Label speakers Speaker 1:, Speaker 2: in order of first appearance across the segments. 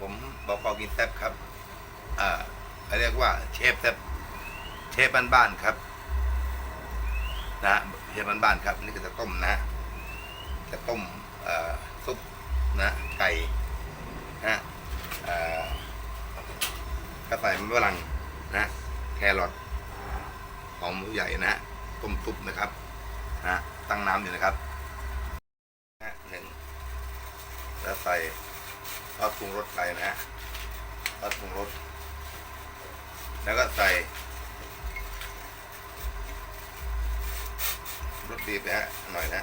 Speaker 1: ผมบอกกอกินแซบครับอ่าเขาเรียกว่าเชฟแซบเชฟบ้านๆครับ นะเชฟบ้านๆครับ นี่ก็จะต้มนะ จะต้มซุปนะไก่นะกระใส่มันฝรั่งนะแครอทหอมใหญ่นะต้มซุปนะครับนะตั้งน้ำอยู่นะครับนะหนึ่งแล้วใส่ ซอสปรุงรสไปนะฮะซอสปรุงรส แล้วก็ใส่รสดีไปฮะหน่อยนะ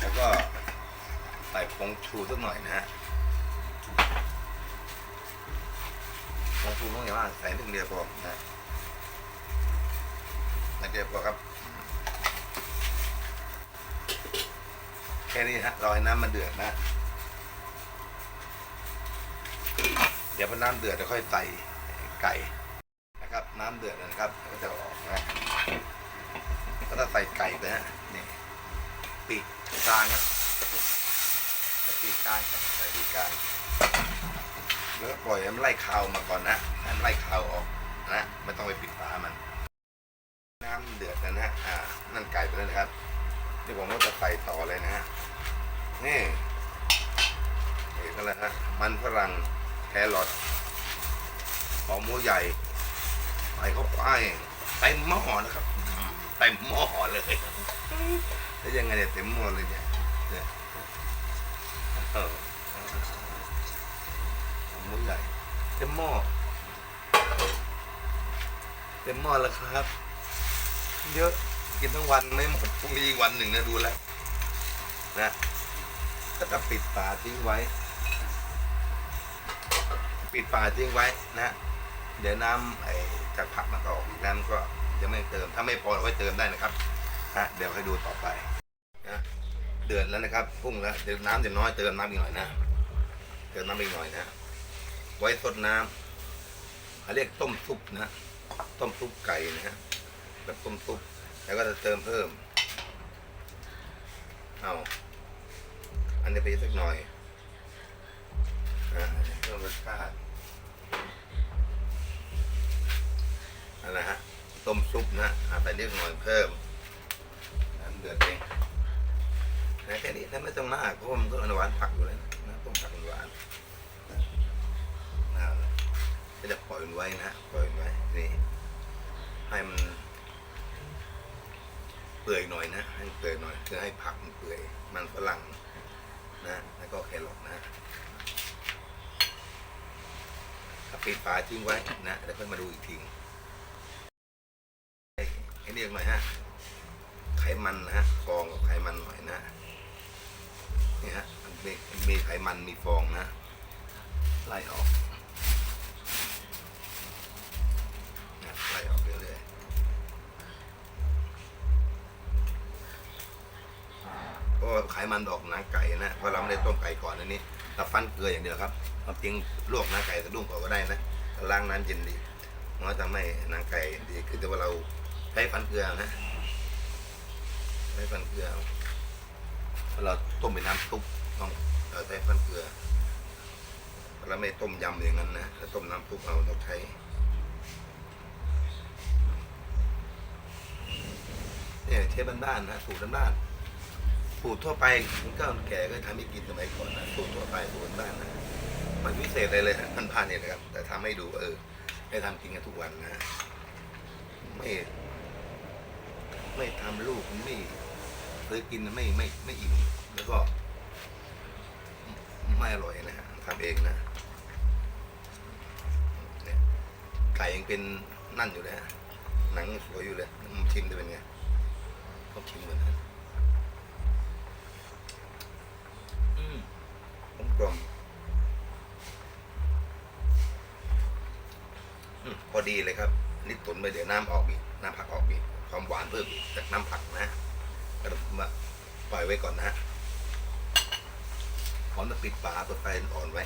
Speaker 1: แล้วก็ใส่ผงชูสักหน่อยนะฮะผงชูต้องอย่างว่าใส่หนึ่งเดียวพอนะหนึ่งเดียวพอครับ ค่นี้ฮะรอให้น้ำมันเดือดนะ เดี๋ยวพอน้ำเดือดจะค่อยใส่ไก่นะครับ น้ำเดือดนะครับก็จะออกนะก็จะใส่ไก่ไปฮะนี่ปีกกลางครับใส่ปีกกลางครับใส่ปีกกลางแล้วก็ปล่อยให้มันไล่คาวมาก่อนนะมันไล่คาวออกนะไม่ต้องไปปิดฝามัน น้ำเดือดนะฮะอ่านั่นไก่ไปแล้วนะครับเดี๋ยวผมก็จะใส่ต่อเลยนะฮะ นี่เห็นกันแล้วฮะ มันฝรั่งแครอทหอมหัวใหญ่ใส่เข้าไปเต็มหม้อนะครับเต็มหม้อเลยแล้วยังไงเนี่ยเต็มหม้อเลยเนี่ยเออหอมหัวใหญ่เต็มหม้อเต็มหม้อแล้วครับ เยอะกินทั้งวันไม่หมดพรุ่งนี้อีกวันหนึ่งนะดูแล้ว นะ ก็จะปิดฝาทิ้งไว้ ปิดฝาทิ้งไว้นะ เดี๋ยวน้ำไอ้จากผักมันก็ออกอีกน้ำก็จะไม่เติม ถ้าไม่พอเราก็เติมได้นะครับนะเดี๋ยวให้ดูต่อไปนะเดือดแล้วนะครับพุ่งแล้วเดี๋ยวน้ำจะน้อยเติมน้ำอีกหน่อยนะเติมน้ำอีกหน่อยนะ ไว้สดน้ำเขาเรียกต้มซุปนะต้มซุปไก่นะฮะแบบต้มซุปแล้วก็จะเติมเพิ่มเอา อันนี้ไปสักหน่อยอ่าเพิ่มรสชาตินั่นะฮะต้มซุปนะอ่าไปเรียกหน่อยเพิ่มน้ำเดือดเองนะแค่นี้ถ้าไม่ต้องมากเพราะมันก็หวานผักอยู่แล้วนะต้มผักหวานนะก็จะปล่อยมันไว้นะฮะปล่อยมันไว้นี่ให้มันเปื่อยหน่อยนะให้เปื่อยหน่อยคือให้ผักมันเปื่อยมันฝรั่ง นะแล้วก็แครอทนะปิดฝาทิ้งไว้นะแล้วค่อยมาดูอีกทีให้เรียกหน่อยฮะไขมันนะฮะฟองกับไขมันหน่อยนะนี่ฮะมันมีมีไขมันมีฟองนะไล่ออก ราะว่าไขมันออกหนังไก่นะเพราะเราไม่ได้ต้มไก่ก่อนอันนี้เราฟันเกลืออย่างเดียวครับความจริงลวกหนังไก่สะดุ้งก่อนก็ได้นะล้างน้ำเย็นดีมันก็ทำให้หนังไก่ดีขึ้นแต่ว่าเราใช้ฟันเกลือนะใช้ฟันเกลือเราต้มเป็นน้ำซุปต้องใช้ฟันเกลือเราไม่ต้มยำอย่างนั้นนะถ้าต้มน้ำซุปเอาต้องใช้เนี่ยเชฟบ้านๆนะสูตรบ้านๆ สูตรทั่วไปมันก็แก่ก็ทำให้กินสมัยก่อนนะสูตรทั่วไปสูตรบ้านนะมันพิเศษอะไรเลยมันผ่านเนี่ยนะครับ แต่ทำให้ดูเออให้ทำกินกันทุกวันนะไม่ไม่ทำลูกไม่เคยกินไม่ไม่ไม่อิ่มแล้วก็ ไม่อร่อยนะฮะทำเองนะเนี่ยไก่ยังเป็นนั่นอยู่เลยหนังสวยอยู่เลยชิมดูเป็นไงต้องชิมเหมือนกัน ดีเลยครับนี่ตุนไปเดี๋ยวน้ำออกอีกน้ำผักออกอีกความหวานเพิ่มอีกจากน้ำผักนะก็มาปล่อยไว้ก่อนนะพร้อมจะปิดฝาเปิดไฟอ่อนไว้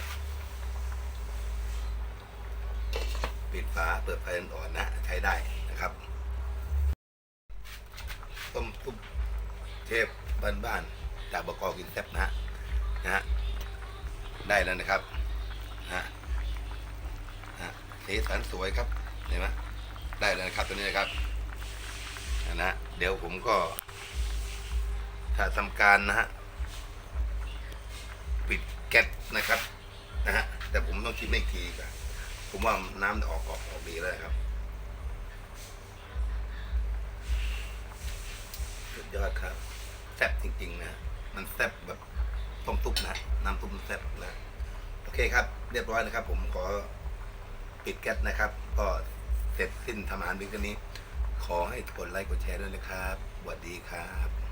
Speaker 1: ปิดฝาเปิดไฟอ่อนนะ ใช้ได้นะครับ ต้มซุปเทพบ้านๆจากบกกินแซ่บนะฮะนะฮะได้แล้วนะครับฮะนะฮะสีสันสวยครับ เห็นไหมได้แล้วนะครับตัวนี้นะครับนะฮะเดี๋ยวผมก็ถ้าทำการนะฮะปิดแก๊สนะครับนะฮะแต่ผมต้องชิมอีกทีก่อนผมว่าน้ำออกออกออกดีแล้วนะครับสุดยอดครับแซ่บจริง ๆ นะ มันแซ่บแบบต้มซุปนะน้ำซุปมันแซ่บนะโอเคครับ เรียบร้อยนะครับ ผมขอปิดแก๊สนะครับ ก็ เสร็จสิ้นทำอาหารเพียงเท่นี้ ขอให้กดไลค์กดแชร์ด้วยนะครับสวัสดีครับ